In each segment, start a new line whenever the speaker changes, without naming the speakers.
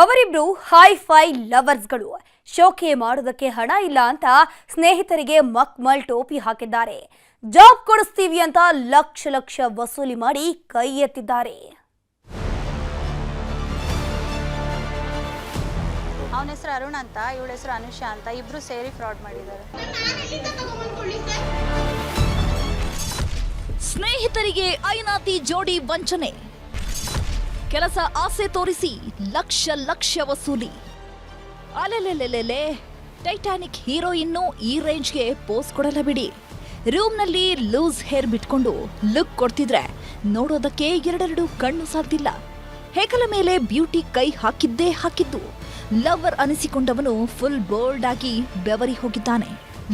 ಅವರಿಬ್ರು high five ಲವರ್ಸ್ಗಳು ಶೋಕೆ ಮಾಡೋದಕ್ಕೆ ಹಣ ಇಲ್ಲ ಅಂತ ಸ್ನೇಹಿತರಿಗೆ ಮಕ್ಮಲ್ ಟೋಪಿ ಹಾಕಿದ್ದಾರೆ. ಜಾಬ್ ಕೊಡಿಸ್ತೀವಿ ಅಂತ ಲಕ್ಷ ಲಕ್ಷ ವಸೂಲಿ ಮಾಡಿ ಕೈ ಎತ್ತಿದ್ದಾರೆ.
ಅವನ ಹೆಸರು ಅರುಣ್ ಅಂತ ಇವಳ ಹೆಸರು ಅನುಷಾ ಅಂತ ಇಬ್ರು ಸೇರಿ ಫ್ರಾಡ್ ಮಾಡಿದ್ದಾರೆ.
ಸ್ನೇಹಿತರಿಗೆ ಐನಾತಿ ಜೋಡಿ ವಂಚನೆ. ಕೆಲಸ ಆಸೆ ತೋರಿಸಿ ಲಕ್ಷ ಲಕ್ಷ ವಸೂಲಿ. ಅಲೆಲೆಲೆಲೆಲೆ ಟೈಟಾನಿಕ್ ಹೀರೋಯಿನ್ನು ಈ ರೇಂಜ್ಗೆ ಪೋಸ್ ಕೊಡಲ್ಲ ಬಿಡಿ. ರೂಮ್ನಲ್ಲಿ ಲೂಸ್ ಹೇರ್ ಬಿಟ್ಕೊಂಡು ಲುಕ್ ಕೊಡ್ತಿದ್ರೆ ನೋಡೋದಕ್ಕೆ ಎರಡೆರಡು ಕಣ್ಣು ಸಾಲ್ತಿಲ್ಲ ಹೆಗಲ ಮೇಲೆ ಬ್ಯೂಟಿ ಕೈ ಹಾಕಿದ್ದೇ ಹಾಕಿದ್ದು. ಲವರ್ ಅನಿಸಿಕೊಂಡವನು ಫುಲ್ ಬೋಲ್ಡ್ ಆಗಿ ಬೆವರಿ ಹೋಗಿದ್ದಾನೆ.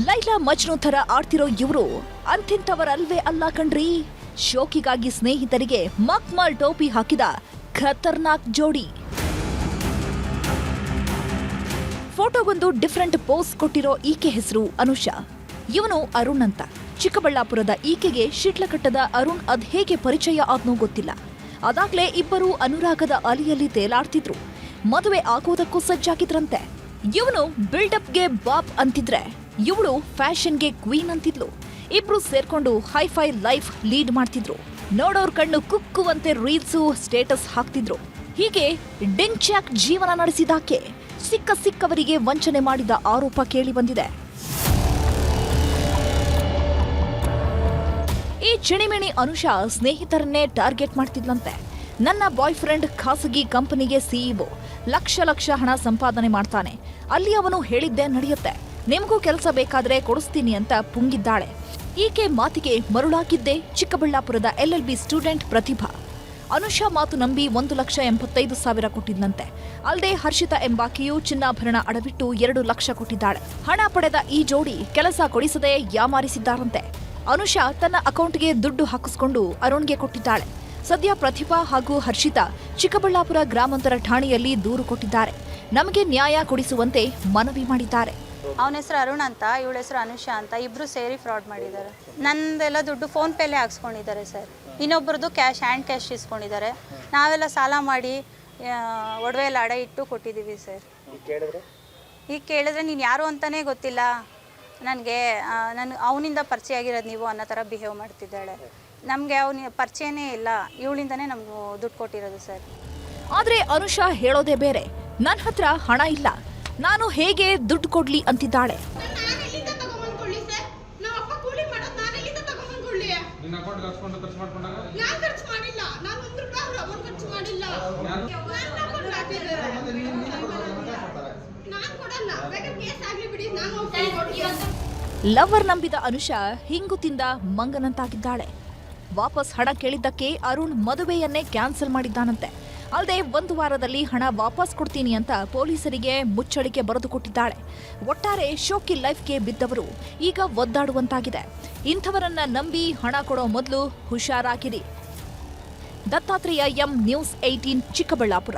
ಲೈಲಾ ಮಜ್ನು ಥರ ಆಡ್ತಿರೋ ಇವರು ಅಂತಿಂತವರಲ್ವೇ ಅಲ್ಲ ಕಣ್ರಿ. ಶೋಕಿಗಾಗಿ ಸ್ನೇಹಿತರಿಗೆ ಮಕ್ಮಲ್ ಟೋಪಿ ಹಾಕಿದ ಖತರ್ನಾಕ್ ಜೋಡಿ. ಫೋಟೋಗೊಂದು ಡಿಫ್ರೆಂಟ್ ಪೋಸ್ ಕೊಟ್ಟಿರೋ ಈಕೆ ಹೆಸರು ಅನುಷಾ. ಇವನು ಅರುಣ್ ಅಂತ. ಚಿಕ್ಕಬಳ್ಳಾಪುರದ ಈಕೆಗೆ ಶಿಟ್ಲಕಟ್ಟದ ಅರುಣ್ ಅದ್ ಹೇಗೆ ಪರಿಚಯ ಆದ್ನೋ ಗೊತ್ತಿಲ್ಲ. ಅದಾಗ್ಲೇ ಇಬ್ಬರು ಅನುರಾಗದ ಅಲಿಯಲ್ಲಿ ತೇಲಾಡ್ತಿದ್ರು. ಮದುವೆ ಆಗೋದಕ್ಕೂ ಸಜ್ಜಾಗಿದ್ರಂತೆ. ಇವನು ಬಿಲ್ಡಪ್ಗೆ ಬಾಪ್ ಅಂತಿದ್ರೆ ಇವಳು ಫ್ಯಾಷನ್ಗೆ ಕ್ವೀನ್ ಅಂತಿದ್ಲು. ಇಬ್ರು ಸೇರ್ಕೊಂಡು ಹೈಫೈ ಲೈಫ್ ಲೀಡ್ ಮಾಡ್ತಿದ್ರು. ನೋಡೋರ್ ಕಣ್ಣು ಕುಕ್ಕುವಂತೆ ರೀಲ್ಸು, ಸ್ಟೇಟಸ್ ಹಾಕ್ತಿದ್ರು. ಹೀಗೆ ಡಿಂಚಾಕ್ ಜೀವನ ನಡೆಸಿದಾಕೆ ಸಿಕ್ಕ ಸಿಕ್ಕವರಿಗೆ ವಂಚನೆ ಮಾಡಿದ ಆರೋಪ ಕೇಳಿ ಬಂದಿದೆ ಈ ಚಿಣಿಮಿಣಿ ಅನುಷಾ ಸ್ನೇಹಿತರನ್ನೇ ಟಾರ್ಗೆಟ್ ಮಾಡ್ತಿದ್ಲಂತೆ. ನನ್ನ ಬಾಯ್ ಫ್ರೆಂಡ್ ಖಾಸಗಿ ಕಂಪನಿಗೆ ಸಿಇಒ. ಲಕ್ಷ ಲಕ್ಷ ಹಣ ಸಂಪಾದನೆ ಮಾಡ್ತಾನೆ. ಅಲ್ಲಿ ಅವನು ಹೇಳಿದ್ದೇ ನಡೆಯುತ್ತೆ. ನಿಮಗೂ ಕೆಲಸ ಬೇಕಾದ್ರೆ ಕೊಡಿಸ್ತೀನಿ ಅಂತ ಪುಂಗಿದ್ದಾಳೆ. ಈಕೆ ಮಾತಿಗೆ ಮರುಳಾಗಿದ್ದೇ ಚಿಕ್ಕಬಳ್ಳಾಪುರದ ಎಲ್ಎಲ್ಬಿ ಸ್ಟೂಡೆಂಟ್ ಪ್ರತಿಭಾ. ಅನುಷಾ ಮಾತು ನಂಬಿ ಒಂದು ಲಕ್ಷ ಎಂಬತ್ತೈದು ಸಾವಿರ ಕೊಟ್ಟಿದ್ದಂತೆ ಅಲ್ಲದೆ ಹರ್ಷಿತಾ ಎಂಬಾಕೆಯು ಚಿನ್ನಾಭರಣ ಅಡವಿಟ್ಟು ಎರಡು ಲಕ್ಷ ಕೊಟ್ಟಿದ್ದಾಳೆ. ಹಣ ಪಡೆದ ಈ ಜೋಡಿ ಕೆಲಸ ಕೊಡಿಸದೆ ಯಾಮಾರಿಸಿದ್ದಾರಂತೆ. ಅನುಷಾ ತನ್ನ ಅಕೌಂಟ್ಗೆ ದುಡ್ಡು ಹಾಕಿಸ್ಕೊಂಡು ಅರುಣ್ಗೆ ಕೊಟ್ಟಿದ್ದಾಳೆ. ಸದ್ಯ ಪ್ರತಿಭಾ ಹಾಗೂ ಹರ್ಷಿತಾ ಚಿಕ್ಕಬಳ್ಳಾಪುರ ಗ್ರಾಮಾಂತರ ಠಾಣೆಯಲ್ಲಿ ದೂರು ಕೊಟ್ಟಿದ್ದಾರೆ. ನಮಗೆ ನ್ಯಾಯ ಕೊಡಿಸುವಂತೆ ಮನವಿ ಮಾಡಿದ್ದಾರೆ.
ಅವನ ಹೆಸರು ಅರುಣ್ ಅಂತ ಇವಳ ಹೆಸರು ಅನುಷಾ ಅಂತ ಇಬ್ರು ಸೇರಿ ಫ್ರಾಡ್ ಮಾಡಿದ್ದಾರೆ. ನಂದೆಲ್ಲ ದುಡ್ಡು ಫೋನ್ ಪೇಲೆ ಹಾಕ್ಸ್ಕೊಂಡಿದ್ದಾರೆ ಸರ್. ಇನ್ನೊಬ್ರದ್ದು ಕ್ಯಾಶ್ ಹ್ಯಾಂಡ್ ಕ್ಯಾಶ್ ಇಸ್ಕೊಂಡಿದ್ದಾರೆ. ನಾವೆಲ್ಲ ಸಾಲ ಮಾಡಿ ಒಡವೆ ಎಲ್ಲ ಅಡ ಇಟ್ಟು ಕೊಟ್ಟಿದ್ದೀವಿ ಸರ್. ಈಗ ಕೇಳಿದ್ರೆ? ನೀನು ಯಾರು ಅಂತಲೇ ಗೊತ್ತಿಲ್ಲ. ನನಗೆ ನಾನು ಅವನಿಂದ ಪರಿಚಯ ಆಗಿರೋದು ನೀವು ಅನ್ನೋ ಥರ ಬಿಹೇವ್ ಮಾಡ್ತಿದ್ದಾಳೆ. ನಮಗೆ ಅವನ ಪರಿಚಯನೇ ಇಲ್ಲ. ಇವಳಿಂದನೇ ನಮಗೂ ದುಡ್ಡು ಕೊಟ್ಟಿರೋದು ಸರ್.
ಆದರೆ ಅನುಷಾ ಹೇಳೋದೇ ಬೇರೆ. ನನ್ನ ಹತ್ರ ಹಣ ಇಲ್ಲ. ನಾನು ಹೇಗೆ ದುಡ್ಡು ಕೊಡ್ಲಿ ಅಂತಿದ್ದಾಳೆ?
ನಾನೆಲ್ಲಿಂದ ತಗೊಂಬಂದ್ಕೊಳ್ಳಿ ಸರ್? ನಮ್ಮ ಅಪ್ಪ ಕೂಲಿ ಮಾಡೋದು ನಾನೆಲ್ಲಿಂದ ತಗೊಂಬಂದ್ಕೊಳ್ಳಿ?
ನಿನ್ನ ಅಕೌಂಟ್ ಹಾಕ್ಸ್ಕೊಂಡು ಖರ್ಚು
ಖರ್ಚು ಮಾಡಿಲ್ಲ. ನಾನು ಒಂದ್ ರೂಪಾಯಿ ಅವ್ರ ಖರ್ಚು ಮಾಡಿಲ್ಲ. ನಾನ್ ಅಕೌಂಟ್ ಹಾಕಿದ್ದಾರೆ. ನಾನ್ ಕೊಡಲ್ಲ. ಬೇಕಾದ್ರೆ ಕೇಸ್ ಆಗ್ಲಿ ಬಿಡಿ. ನಾನು ಹೋಗ್ತೀನಿ
ಲವರ್ ನಂಬಿದ ಅನುಷಾ ಹಿಂಗು ತಿಂದ ಮಂಗನಂತಾಗಿದ್ದಾಳೆ. ವಾಪಸ್ ಹಣ ಕೇಳಿದ್ದಕ್ಕೆ ಅರುಣ್ ಮದುವೆಯನ್ನೇ ಕ್ಯಾನ್ಸಲ್ ಮಾಡಿದ್ದಾನಂತೆ. ಅಲ್ಲದೆ ಒಂದು ವಾರದಲ್ಲಿ ಹಣ ವಾಪಸ್ ಕೊಡ್ತೀನಿ ಅಂತ ಪೊಲೀಸರಿಗೆ ಮುಚ್ಚಳಿಕೆ ಬರೆದು ಕೊಟ್ಟಿದ್ದಾಳೆ ಒಟ್ಟಾರೆ ಶೋಕಿ ಲೈಫ್ಗೆ ಬಿದ್ದವರು ಈಗ ಒದ್ದಾಡುವಂತಾಗಿದೆ. ಇಂಥವರನ್ನ ನಂಬಿ ಹಣ ಕೊಡೋ ಮೊದಲು ಹುಷಾರಾಗಿರಿ. Dattatreya M news eighteen Chikkaballapur.